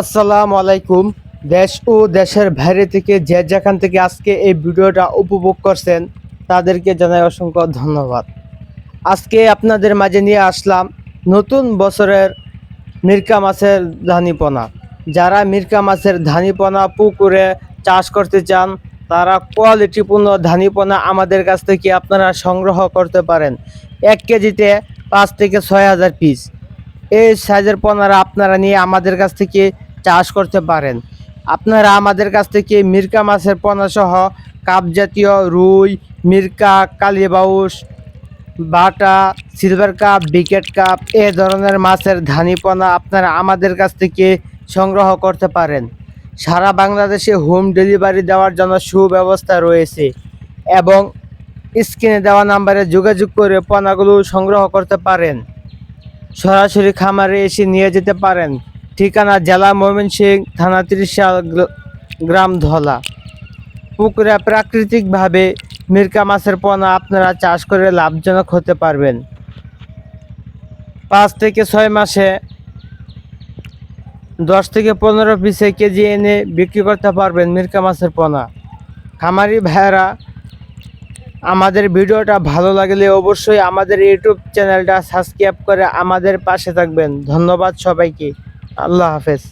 আসসালামু আলাইকুম। দেশ ও দেশের বাইরে থেকে যে যেখান থেকে আজকে এই ভিডিওটা উপভোগ করছেন, তাদেরকে জানাই অসংখ্য ধন্যবাদ। আজকে আপনাদের মাঝে নিয়ে আসলাম নতুন বছরের মির্কা মাছের ধানিপনা। যারা মির্কা মাছের ধানিপনা পুকুরে চাষ করতে চান, তারা কোয়ালিটিপূর্ণ ধানিপনা আমাদের কাছ থেকে আপনারা সংগ্রহ করতে পারেন। এক কেজিতে পাঁচ থেকে ছয় হাজার পিস এই সাইজের পনারা আপনারা নিয়ে আমাদের কাছ থেকে চাষ করতে পারেন। আপনারা আমাদের কাছ থেকে মির্কা মাছের পোনা সহ কাপ জাতীয় রুই, মির্কা কালিবাউস বাটা, সিলভার কাপ, বিকেট কাপ, এ ধরনের মাছের ধানি পোনা আপনারা আমাদের কাছ থেকে সংগ্রহ করতে পারেন। সারা বাংলাদেশে হোম ডেলিভারি দেওয়ার জন্য সুব্যবস্থা রয়েছে এবং স্ক্রিনে দেওয়া নাম্বারে যোগাযোগ করে পোনাগুলো সংগ্রহ করতে পারেন। সরাসরি খামারে এসে নিয়ে যেতে পারেন। ঠিকানা জেলা ময়মনসিংহ থানা ত্রিশাল গ্র- গ্রাম ধলা। পুকুরে প্রাকৃতিকভাবে মির্কা মাছের পোনা আপনারা চাষ করে লাভজনক হতে পারবেন। পাঁচ থেকে ছয় মাসে দশ থেকে পনেরো পিসে কেজি এনে বিক্রি করতে পারবেন মির্কা মাছের পোনা। খামারি ভাইয়েরা আমাদের ভিডিওটা ভালো লাগলে অবশ্যই আমাদের ইউটিউব চ্যানেলটা সাবস্ক্রাইব করে আমাদের পাশে থাকবেন। ধন্যবাদ সবাইকে। আল্লাহ হাফেজ।